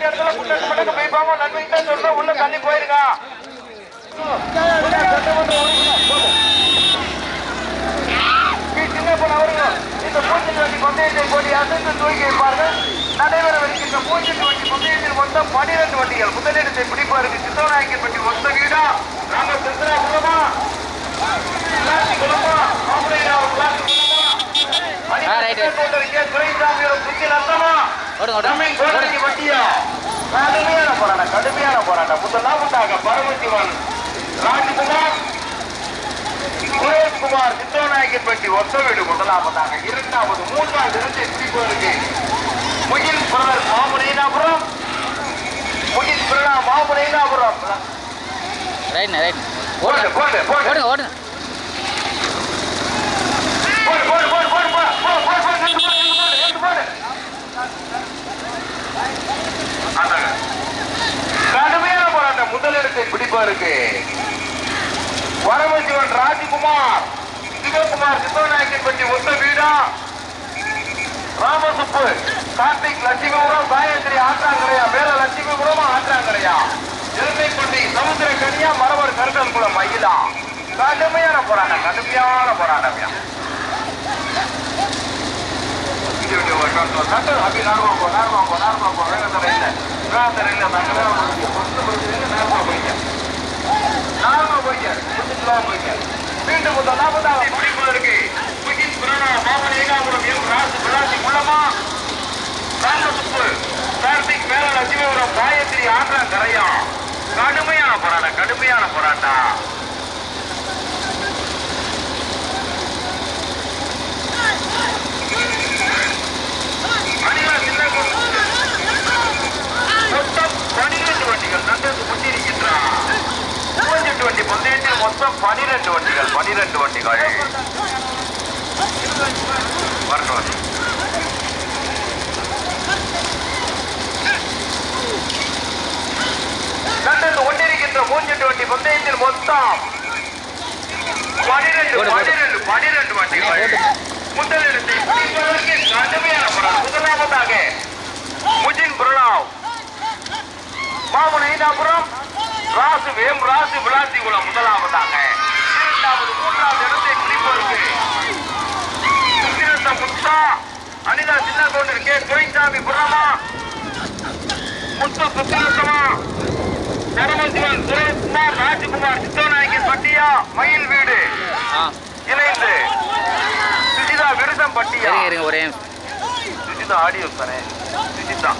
இந்த இடத்துல குண்டக்கு மடக்கு போய்ப்பாம நன்மைக்கு சொல்ற உள்ள தள்ளி போயிருங்க சின்ன போல அவர்கள் இந்த பூஞ்சல் வண்டி பந்தயத்தை போட்டி அசைத்து தூக்கி வைப்பார்கள் நடைபெற வருகின்ற பூஞ்சல் வண்டி பந்தயத்தில் மொத்தம் பனிரெண்டு வண்டிகள் முதலிடத்தை பிடிப்பாருக்கு சித்தவநாயக்கன் பற்றி மொத்த வீடா நாங்க சித்தனா குலமா குலமா ஆம்பளையா குலமா துறைசாமியோட புத்தி நத்தமா கடுமையான போராட்டம் கடுமையான போராட்டம். முதலா முத்தாக பரமசிவன் ராஜ்குமார் சுரேஷ்குமார் சித்தோநாயகன்பட்டி ஒத்த வீடு முதலாவதாக இரண்டாவது மூன்றாவது இருந்து எட்டிப்போருக்கு Mugil brother Mamunainapuram Mugil brother Mamunainapuram right right. ஓடுங்க ஓடுங்க ஓடுங்க ஓடுங்க போடு போடு. கடுமையான போராட்டம் முதலிடத்தை பிடிப்பாருக்கு வரவசிவன் ராஜ்குமார் சிவகுமார் சித்தநாயக்கன் பற்றி ஒத்த வீடா? ராமசுப்பு கார்த்திக் லட்சுமிபுரம் காயத்ரி ஆற்றாங்கரையா மேல லட்சுமிபுரம் ஆற்றாங்கரையா? எருமைப்பட்டி சமுத்திர கனியா மரவர் கருங்கல் குளம் மயிலா? கடுமையான போராட்டம் கடுமையான போராட்டம் ಡಿವಿಟಿ ಕಟ್ಟು ನಟ್ಟು ಅಭಿ ನಡ್ಬೇಕು ನಡ್ಬೇಕು ನಡ್ಬೇಕು ವೇಗದ ಇಲ್ಲ ವೇಗದ ಇಲ್ಲ ನಗಡೆ ಒಂದು நார்மலா போய்க்க புதுசுலா போய்க்க மீண்டும் முதல் நாற்பதாவது. பிடிப்பதற்கு முகின் புராணா பாபன் ஏகாபுரம் எம் ராசு பிளாசி உள்ளமா ராசசுப்பு கார்த்திக் மேலன் அஜிமேபுரம் காயத்ரி ஆந்திரா கரையான் மொத்தம் பனிரெண்டு வண்டிகள் பனிரெண்டு வண்டிகள் வரட்டும். நன்றது கொண்டிருக்கின்ற மூஞ்செட்டு வண்டி பந்தயத்தில் மொத்தம் பனிரெண்டு. பனிரெண்டு பனிரெண்டு வண்டிகள் முதலிடத்தை பிடிப்பதற்கு கடுமையான போராட்டம் முதலாவதாக முஜின் புருணாவ் மாமன் ஐந்தாபுரம் ராசு வேம் ராசு விளாசிகுளம் முதலாவதாக. இரண்டாவது மூன்றாவது இடத்தை பிடிப்பதற்கு சுக்கிரத்த முத்தா அனிதா சின்ன கவுண்டர் கே துரைசாமி புறமா. முத்து சுக்கிரத்தமா. பரமசிவன் சுரேஷ்குமார் ராஜ்குமார் சித்தோநாயகன் பட்டியா மயில் வீடு. இணைந்து சுஜிதா விருதம் பட்டியா. ஒரே. சுஜிதா ஆடியோ தானே சுஜிதா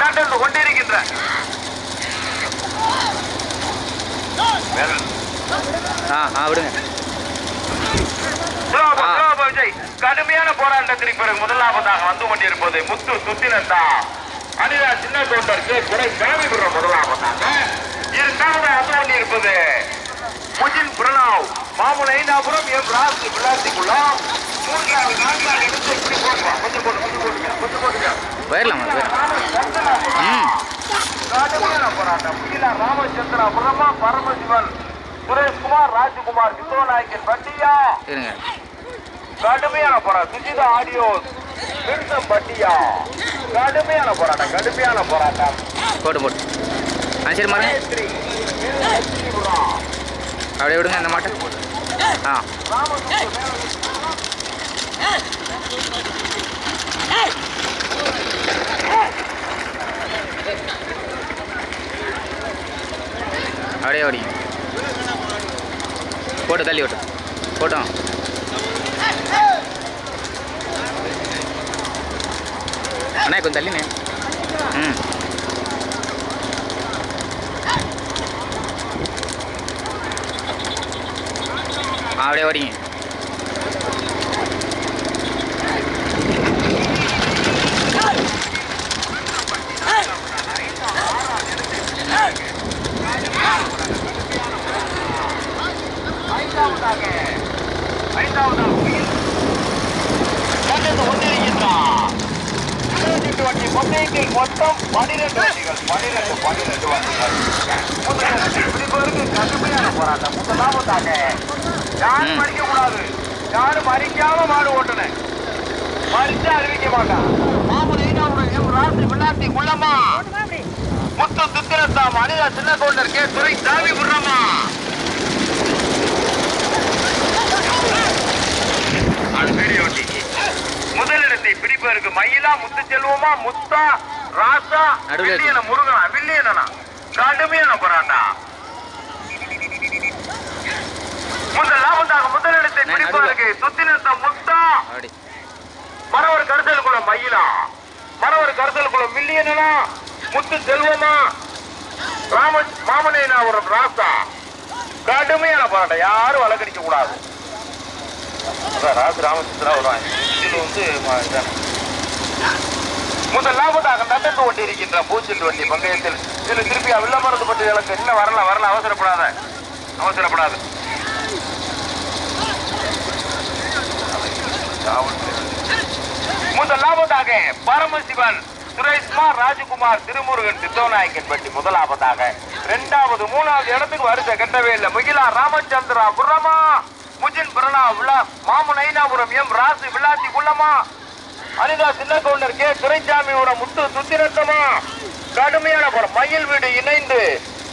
நடந்து கொண்டிருக்கின்ற வேற- ஆ ஆ விடுங்க. கடுமையான போராட்டத்திற்கு பிறகு முதலாவதாக வந்து கொண்டிருப்பது முத்து சுத்தினத்தா அனிதா சின்ன கவுண்டருக்கு குறை சாமிபுரம் முதலாவதாக. இரண்டாவதாக வந்து கொண்டிருப்பது முஜின் பிரணாவ் மாமுன் ஐந்தாபுரம் எம் ராசி விளாசிக்குள்ளோம் மூன்றாவது நான்காவது இடத்தை இப்படி போடுவா கொஞ்சம் போடு கொஞ்சம் போடுங்க கொஞ்சம் போயிடலாம். ம். கடுமையான போராட்டம். கீழா ராமச்சந்திரா புரமா பரமசிவன் சுரேஷ்குமார் ராஜ்குமார் விஸ்வநாயக்கன் பட்டியா. கடுமையான போராட்டம். சுஜிதா ஆடியோ விருத்தம் பட்டியா. கடுமையான போராட்டம் கடுமையான போராட்டம். போட்டு போட்டு ஆ சரி அப்படியே விடுங்க இந்த மாட்டை. ஆ. ராமசுப்பு அப்படியே ஓடி. போட்டு தள்ளி விட்டு. போட்டோம். அண்ணா கொஞ்சம் தள்ளினே. ம். அப்படியே ஓடிங்க. ஐந்தாவதாக. ஐந்தாவதாக உயிர். ஒன்றிருக்கின்றான் இருபத்தெட்டு வண்டி பொன்னைக்கு மொத்தம் பன்னிரெண்டு வண்டிகள். பன்னிரெண்டு பன்னிரெண்டு வண்டிகள். பிடிப்பதற்கு கடுமையான போராட்டம். முதலாவதாக யாரும் அடிக்கக்கூடாது யாரும் அறிக்காம மாடு ஓட்டுனேன் மறிச்சு அறிவிக்க மாட்டான் விளையாட்டி குள்ளமா முத்து துத்திரத்தா மனிதா சின்ன கோண்டர் கே துறை சாமி விடுறமா முதலிடத்தை பிடிப்பதற்கு மயிலா முத்து செல்வமா முத்தா ராசா. வில்லியன முருகனா வில்லியனா கடுமையான போராட்டா முதல் லாபத்தாக முதலிடத்தை பிடிப்பதற்கு சுத்தினத்த முத்தா. மரவர் கருத்தலுக்குள்ள மயிலா. மரவர் கருத்தலுக்குள்ள மில்லியனா முத்து செல்வமா? ராம மாமனேனாபுரம் ராசா. கடுமையான போராட்டம். யாரும் வழக்கடிக்க கூடாது. அதான் ராசு ராமச்சந்திரா வருவாங்க. இது வந்து ம- இதான. முதல் லாபத்தாக நடந்து கொண்டிருக்கின்ற பூச்சில் வண்டி பந்தயத்தில். இதில் திருப்பி வில்லமரத்து பற்றி எனக்கு இன்னும் வரலாம் வரலாம் அவசரப்படாத. அவசரப்படாது. முதலாவதாக பரமசிவன் சுரேஷ்குமார் ராஜகுமார் திருமுருகன் சித்தோநாயக்கன் பட்டி முதலாவதாக இரண்டாவது மூணாவது இடத்துக்கு வரிசை கட்டவே இல்லை. முகிலா ராமச்சந்திரா புரமா முஜின் பிரணா விழா மாமன் எம் ராசு விளாத்தி குள்ளமா அனிதா சின்ன கவுண்டர் கே துரைசாமிபுரம் முத்து சுத்திரத்தமா கடுமையான போற மயில் வீடு இணைந்து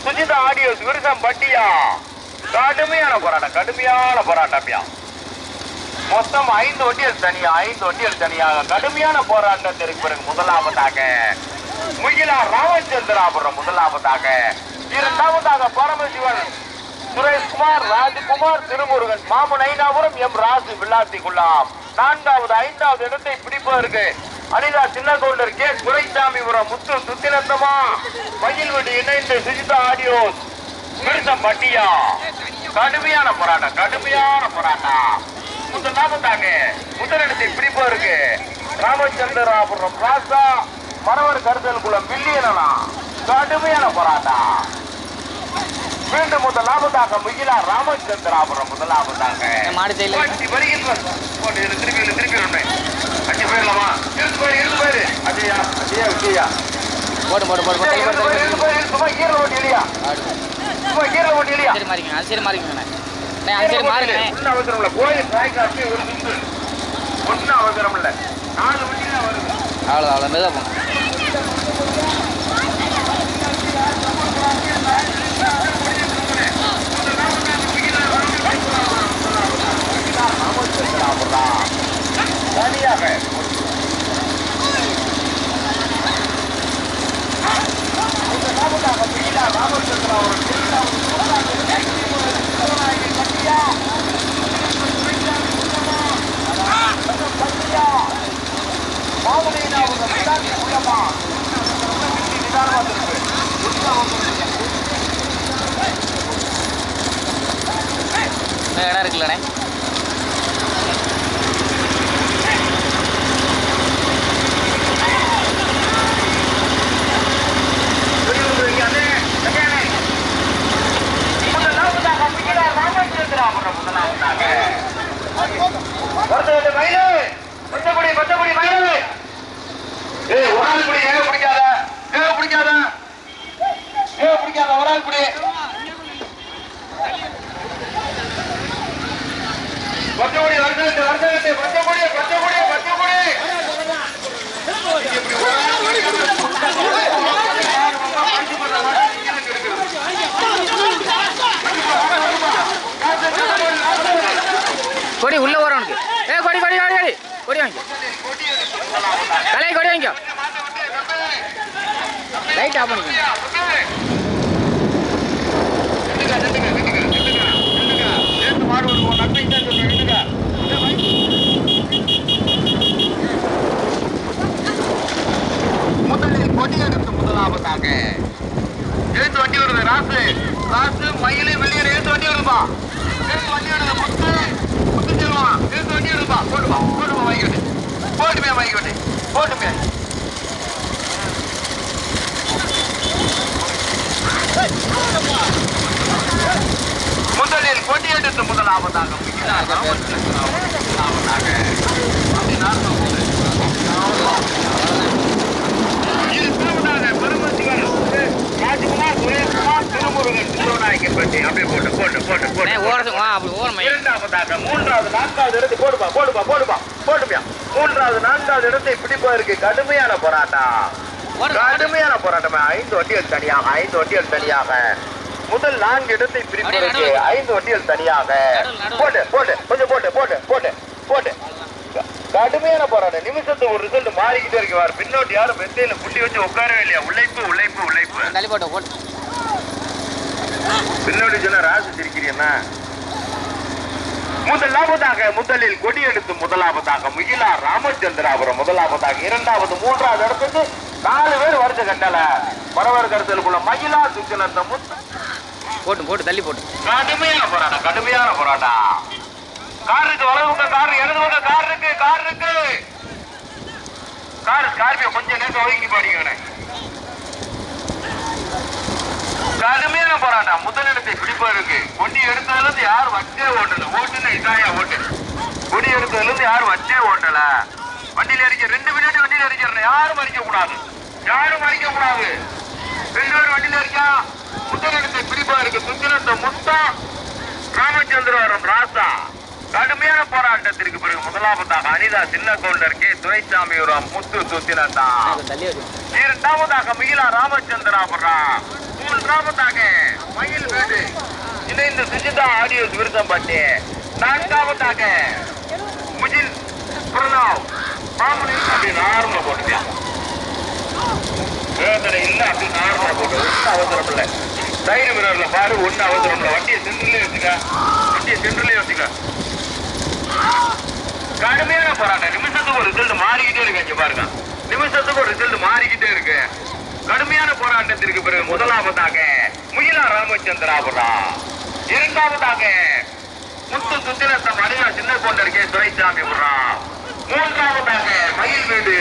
சுஜிதா ஆடியோஸ் விருசம் பட்டியா. கடுமையான போராட்டம் கடுமையான போராட்டம்யா மொத்தம் ஐந்து வண்டிகள் தனியா ஐந்து வண்டிகள் தனியாக கடுமையான போராட்டத்திற்கு பிறகு முதலாவதாக முகிலா ராமச்சந்திராபுரம் முதலாவதாக. இரண்டாவதாக பரமசிவன் சுரேஷ்குமார் ராஜகுமார் திருமுருகன் மாமன் ஐநாபுரம் எம் ராசு வில்லாத்தி குல்லாம் நான்காவது ஐந்தாவது இடத்தை பிடிப்பதற்கு அனிதா சின்ன கவுண்டர் கே. துரைசாமிபுரம் முத்து சுத்திரத்தமா மயில்வெடி இணைந்து சுஜிதா ஆடியோஸ். மிருதம் பட்டியா. கடுமையான போராட்டம் கடுமையான போராட்டம். முதலாவதாக முதலிடத்தை பிடிப்பதற்கு ராமச்சந்திராபுரம் ராசா. மரவர் கருதல் குளம் பில்லியனா கடுமையான போராட்டம். மீண்டும் முதலாவதாக முகிலா ராமச்சந்திராபுரம் முதலாவதாக. மாடு போட்டி வருகின்ற திருப்பி திருப்பி அஞ்சு போயிடலாமா? இருந்து போயிரு இருந்து போயிரு அஜயா அஜயா விஜயா. போடு போடு போடு ஈர ஓட்டி இல்லையா? ஈர ஓட்டி இல்லையா? சரி மாறிங்க அது சரி அது சரி மாறுங்கண்ணே ஒன்னும் அவசரம் இல்ல கோயில் சாய்க்காட்சி ஒரு ஒன்னும் அவசரம் இல்ல நாலு மணி தான் வருது. அவ்வளோ அவ்வளோ மெதுவாக போங்க. ஏ கொடி கொடி கொடி கொடி. கொடி வாங்கிக்கோ. தலை கொடி வாங்கிக்கோ. லைட் ஆஃப் பண்ணிக்கோ. முதலில் கொடியெடுத்து முதலாவதாக எழுத்து வண்டி வருது ராசு. ராசு மயிலு வெளியே எழுத்து வண்டி வருதுப்பா. எழுத்து வண்டி வருது முத்து ஆகிவிட்டேன் போட்டுமே முதலில் கொடியேற்ற முதலாவதாக முதலாவதாக இரு திருவனாக பெருமத்திகள் ராஜ்குமார் சுரேஷ்குமார் திருமுருகன் திருவநாயக்கப்பட்டி அப்படியே போட்டு போட்டு போட்டு போட்டு ஓடுது அப்படி ஓடுமா இரண்டாவதாக மூன்றாவது நான்காவது எடுத்து போடுப்பா போடுப்பா போடுப்பா போட்டுப்பியா மூன்றாவது நான்காவது இடத்தை பிடிப்பதற்கு கடுமையான போராட்டம். கடுமையான போராட்டம். ஐந்து வண்டிகள் தனியாக ஐந்து வண்டிகள் தனியாக. முதல் நான்கு இடத்தை பிரிப்பதற்கு ஐந்து வண்டிகள் தனியாக. போட்டு போட்டு கொஞ்சம் போட்டு போட்டு போட்டு போட்டு. கடுமையான போராட்டம். நிமிஷத்துக்கு ஒரு ரிசல்ட் மாறிக்கிட்டே இருக்கு. பின்னோட்டி யாரும் மெத்தையில புள்ளி வச்சு உட்காரவே இல்லையா? உழைப்பு உழைப்பு உழைப்பு. தள்ளி போட்டு போட்டு பின்னோடி சொன்ன ராசி சிரிக்கிறீன்னா முதலாவதாக முதலில் கொடி எடுத்து முதலாவதாக முகிலா ராமச்சந்திராபுரம் முதலாவதாக இரண்டாவது மூன்றாவது இடத்துக்கு நாலு பேர் வருது கண்டல பரவர் கருத்தலுக்குள்ள மகிழா சுக்கினந்த முத்து போட்டு போட்டு தள்ளி போட்டு. கடுமையான போராட்டம் கடுமையான போராட்டம். கார் இருக்கு வலது பக்கம் கார் இடது பக்கம் கார் இருக்கு கார் இருக்கு. கார் ஸ்கார்பியோ கொஞ்சம் நேரம் ஒதுங்கி பாடிக்கிறேன் கடுமையான போராட்டம். முதலிடத்தை பிடிப்பதற்கு கொடி எடுத்ததுல இருந்து யாரும் வச்சே ஓட்டல? ஓட்டுன இதாயா ஓட்டு. கொடி எடுத்ததுல இருந்து யாரும் வச்சே ஓட்டல? வண்டியில அடிக்க ரெண்டு மினிட் வண்டியில அடிக்கிறேன். யாரும் அடிக்க கூடாது. யாரும் அடிக்க கூடாது. ரெண்டு பேரும் வண்டியில அடிக்கா. முதலிடத்தை பிடிப்பதற்கு சுத்தினத்தை முத்தம் ராமச்சந்திரவரம் ராசா. கடுமையான போராட்டத்திற்கு பிறகு முதலாவதாக அனிதா சின்ன கவுண்டர் கே. துரைசாமிபுரம் முத்து வச்சு இரண்டாவதாக மிகிலா ராமச்சந்திராபுரம். மூன்றாவதாக மயில் வேடு இணைந்து சுஜிதா நான்காவதாக முஜில் பிரணாவ் அப்படி நார்மலா வேதனை அப்படி போட்டு. ஒன்றும் அவசரம் தைரிய வீரர்ல பாரு ஒன்றும் அவசரம் வண்டியை சென்றுலயே வச்சுக்க. வண்டியை சென்றுலயே வச்சுக்க. கடுமையான போராட்டம். நிமிஷத்துக்கு ஒரு ரிசல்ட் மாறிக்கிட்டே இருக்கு இங்க பாருங்க. நிமிஷத்துக்கு ஒரு ரிசல்ட் மாறிக்கிட்டே இருக்கு. முதலாவதாக முயலா ராமச்சந்திராபுரா. இரண்டாவதாக முத்து சுத்திரத்த மணியா சின்ன கொண்டர் துரைசாமி புறா மூன்றாவதாக மயில் வீடு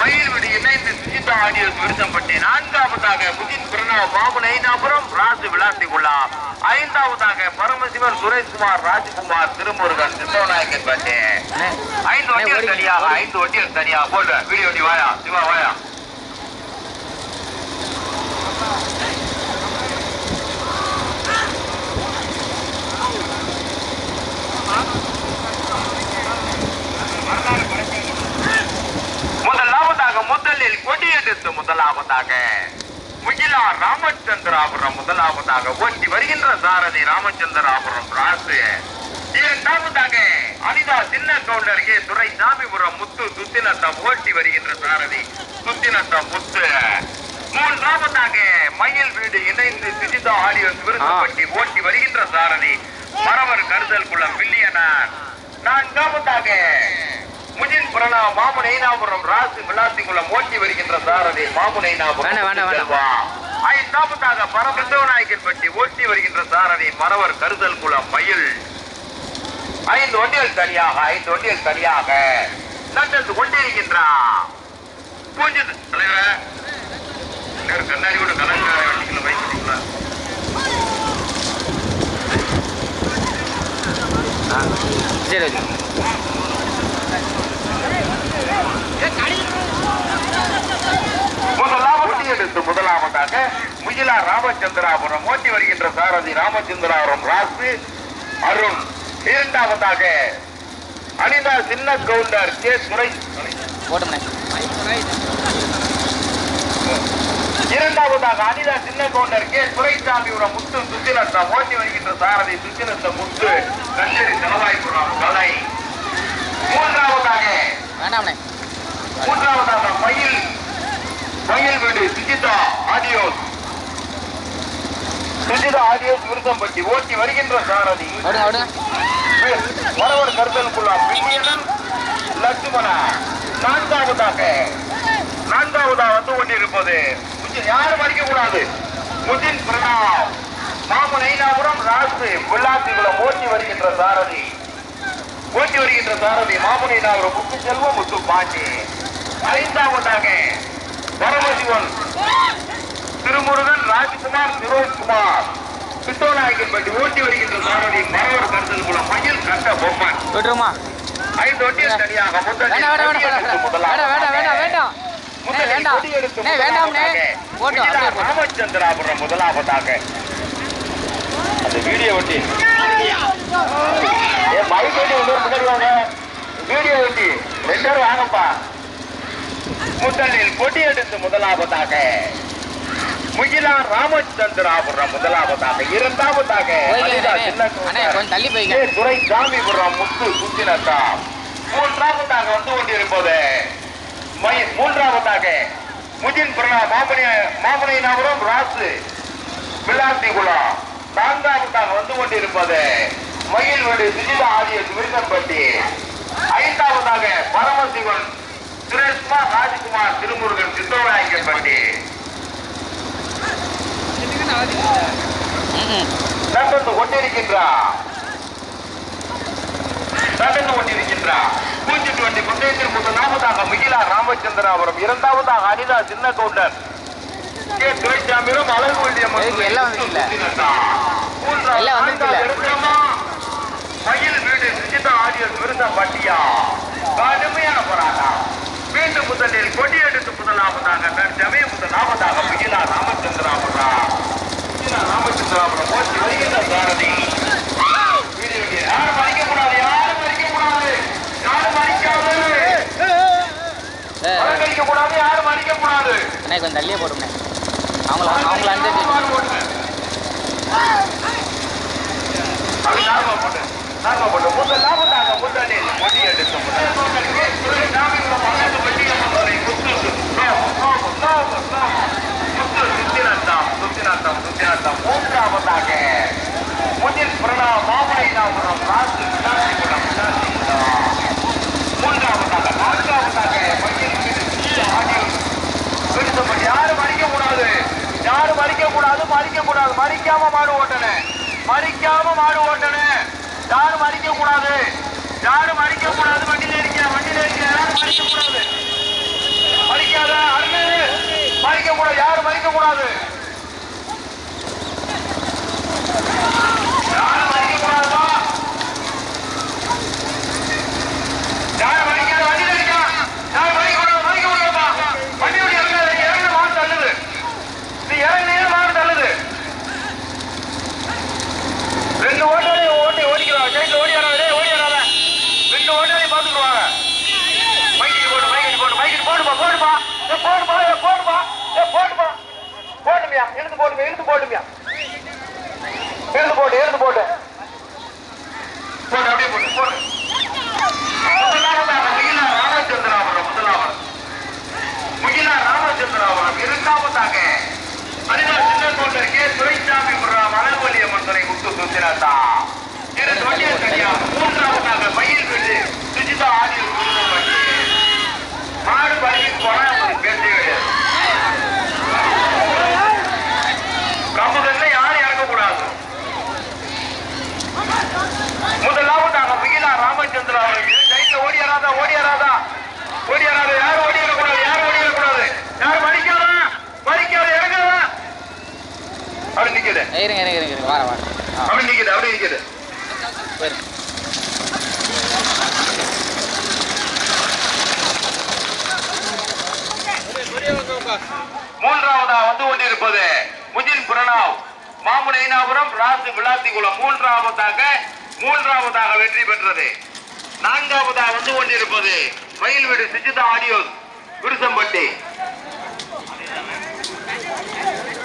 மயில் வீடு இணைந்து சுஜிதா ஆடியோஸ் விருதம்பட்டி நான்காவதாக முகின் பிரணவ் பாபு நைனாபுரம் ராசு விளாசிகுள்ளா ஐந்தாவதாக பரமசிவன் சுரேஷ்குமார் ராஜ்குமார் திருமுருகன் சித்தவநாயகன் பட்டி ஐந்து வண்டிகள் தனியாக ஐந்து வண்டிகள் தனியா போல வீடியோ வாயா சிவா வாயா. முதலில் கொடியெடுத்து முதலாவதாக முகிலா ராமச்சந்திராபுரம் முதலாவதாக ஓட்டி வருகின்ற சாரதி ராமச்சந்திராபுரம் ராசு. இரண்டாவதாக அனிதா சின்ன கவுண்டர் துரை சாமிபுரம் முத்து சுத்தினத்தம் ஓட்டி வருகின்ற சாரதி சுத்தினத்தம் முத்து. மூன்றாவதாக மயில் வீடு இணைந்து சுஜிதா ஆடியோஸ் விருதுப்பட்டி ஓட்டி வருகின்ற சாரதி மரவர் கருதல் குளம் பில்லியனார் நான்காவதாக முஜின் பிரணா மாமு நைனாபுரம் ராசு விளாசிங்குளம் ஓட்டி வருகின்ற சாரதி மாமு நைனாபுரம் வேண்டாம், வேண்டாம், வேண்டாம். செல்வா. ஐந்தாவதாக பரமசிவநாயக்கன்பட்டி ஓட்டி வருகின்ற சாரதி மரவர் கருதல் குளம் மயில். ஐந்து வண்டிகள் தனியாக ஐந்து வண்டிகள் தனியாக நட்டத்து கொண்டிருக்கின்றான் பூஞ்சது தலைவரே. கண்ணாடி கூட கலங்கார வண்டிகளை வைக்கிறீங்களா சரி எடுத்து முதலாவதாக முகிலா ராமச்சந்திராபுரம் ஓட்டி வருகின்ற சாரதி ராமச்சந்திராபுரம் ராசு அருண். இரண்டாவதாக அனிதா சின்ன கவுண்டர் கே. துரை போட்டோம்ண்ணே. இரண்டாவதாக அனிதா சின்ன கவுண்டர் கே துரைசாமிபுரம் முத்து சுத்திரத்தம் ஓட்டி வருகின்ற சாரதி சுத்திரத்த முத்து. கச்சேரி செலவாய்புரம் கலை. மூன்றாவதாக மூன்றாவதாக மயில். மயில் வீடு சுஜிதா ஆடியோஸ். சுஜிதா ஆடியோஸ் விருதம்பட்டி ஓட்டி வருகின்ற சாரதி. வரவர் கருத்தலுக்குள்ளா பில்லியனன் லட்சுமணா. நான்காவதாக நான்காவதா வந்து கொண்டிருப்பது யாரும் அடிக்க கூடாது முஜின் பிரணாவ் மாமு நைனாபுரம் ராசு புல்லாத்திகுளம் ஓட்டி வருகின்ற சாரதி. ஓட்டி வருகின்ற சாரதி மாமு நைனாபுரம் முத்து செல்வம் முத்து பாண்டி. ஐந்தாவதாக பரமசிவன் திருமுருகன் ராஜ்குமார் சிரோஜ்குமார். கிருஷ்ணநாயக்கன்பட்டி ஓட்டி வருகின்ற சாரதி மரவர் கருத்தல் குளம் மயில் கண்ட பொம்மன். ஐந்து ஒட்டிய தனியாக வேண்டாம் வேண்டாம் வேண்டாம் வேண்டாம் வேண்டாம் வேண்டாம் ராமச்சந்திராபுரம் முதலாவதாக. அந்த வீடியோ ஒட்டி ஏ பைக் ஒட்டி ஒன்று முன்னாடி வாங்க வீடியோ ஒட்டி ரெண்டு பேரும் வாங்கப்பா. முதலில் கொடி எடுத்து முதலாவதாக. முகிலா ராமச்சந்திராபுரம் முதலாவதாக. இரண்டாவதாக. துரை சாமிபுரம் முத்து குத்தினத்தா மூன்றாவதாக வந்து கொண்டிருப்பது. மூன்றாவதாக முஜின் பிரணா மாமணி மாமனியனாபுரம் ராசு விளாத்தி குளம் நான்காவதாக வந்து கொண்டிருப்பது மயில்வீடு சுஜிதா ஆதியஸ் விருதம்பட்டி ஐந்தாவதாக பரமசிவன் சுரேஷ்மா ராஜ்குமார் திருமுருகன் ம். நடந்து கொண்டிருக்கின்றார் நடந்து கொண்டிருக்கின்றார் பூஞ்சிட்டு வண்டி குண்டேந்திர முதலாவதாக மிகிலா ராமச்சந்திராபுரம் இரண்டாவதாக அனிதா சின்ன கவுண்டர் கே. துரைசாமியும் அழகு எதுக்கு? எல்லாம் வந்துச்சுல்ல? மயில் வீடு சுஜிதா ஆடியன்ஸ் விருந்த பட்டியா கடுமையான போராட்டம் மீண்டும் முதலில் கொடி எடுத்து முதலாவதாக தற்சமய முதலாவதாக மிகிலா ராமச்சந்திராபுரம் மிகிலா ராமச்சந்திராபுரம் போட்டி வருகின்ற சாரதி வீடு வீடு. யாரும் மறிக்கக்கூடாது யாரும் மறிக்கக்கூடாது யாரும் மறிக்காது ஏ, அலங்கரிக்கக்கூடாது யாரும் மறிக்கக்கூடாது அண்ணே கொஞ்சம் தள்ளியே போடுங்க அவங்கள அவங்கள அந்த அது போட்டு போட்டு முதல் லாபத்தாக முதலில் கொடி எடுத்து முதல் நோக்கலுக்கு துறை சாமிக்குள்ள பன்னெண்டு பண்டிகை மக்களை குத்து குத்து சுத்தினத்தாம் சுத்தினத்தாம் சுத்தினத்தாம் மூன்றாவதாக முதிர் பிரணா மாமலைநாபுரம் ராசு விளாசிபுரம் விளாசிபுரம் மூன்றாவதாக நான்காவதாக மயில் வீடு ஆடியோ விருத்தப்பட்டு யாரும் மறிக்க கூடாது யாரும் மறிக்க கூடாது மறிக்க கூடாது மறிக்காம மாடு ஓட்டனே மறிக்காம மாடு ஓட்டனே யாரும் மறிக்க கூடாது யாரும் அடிக்க கூடாது வண்டியில இருக்கிற வண்டியில இருக்கிற யாரும் மறிக்க கூடாது மறிக்காத அடுத்தது மறிக்க கூடாது யாரும் மறிக்க கூடாது யாரும் மறிக்க கூடாதுப்பா யாரும் மறிக்காத வண்டியில இருக்கா யாரும் மறிக்க கூடாது மறிக்க கூடாதுப்பா வண்டி ஓடி இறங்காத இறங்க மாடு தள்ளுது நீ இறங்குனீங்க மாடு தள்ளுது ரெண்டு ஓட்டாளி ஓட்டி ஓடிக்கிறாங்க சைட்ல ஓடி வராத டேய், ஓடி வராத ரெண்டு ஓட்டாளி பாத்துக்குவாங்க மைக்கிட்டு போடு மைக்கிட்டு போடு மைக்கிட்டு போடுப்பா போடுப்பா ஏ போடுப்பா ஏ போடுப்பா ஏ போடுப்பா போடுமியா எழுந்து போடுமியா எழுந்து போடுமியா எழுந்து போடு எழுந்து போடு போடு அப்படியே போடு போடு முதலாவதாக முகிலா ராமச்சந்திராபுரம் முதலாவது முகிலா ராமச்சந்திராபுரம் இரண்டாவதாக அனிதா சின்ன கோட்டர் கே துரைசாமி புறம் அழகுவலி அம்மன் துறை முத்து சுத்திரத்தா திரு தொண்டியர் கல்யாண் மூன்றாவதாக மயில் விட்டு சுஜிதா ஆதியில் மாடு பழகிட்டு போனா அவங்களுக்கு பேசவே கிடையாது. கம்புகள்ல யாரும் இறக்கக்கூடாது. முதலாவதாக மிகிலா ராமச்சந்திரா அவர்கள் சைட்ல ஓடியாராதா ஓடியாராதா? ஓடியாராதா? யாரும் ஓடிடக்கூடாது யாரும் ஓடிடக்கூடாது யாரும் மறிக்காதா மறிக்காத இறங்காதா அப்படி நிக்குது. இருங்க இருங்க இருங்க இருங்க வார அப்படி நிக்குது அப்படி நிக்குது மூன்றாவதா வந்து கொண்டிருப்பது முஜின் பிரணாவ் மாமுனைனாபுரம் ராசு விளாத்திக்குளம் மூன்றாவதாக மூன்றாவதாக வெற்றி பெற்றது நான்காவதாக வந்து கொண்டிருப்பது மயில்வீடு சுஜிதா ஆடியோஸ் விருசம்பட்டி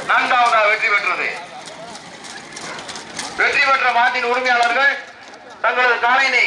நான்காவதாக வெற்றி பெற்றது வெற்றி பெற்ற மாட்டின் உரிமையாளர்கள் தங்களது காலையினை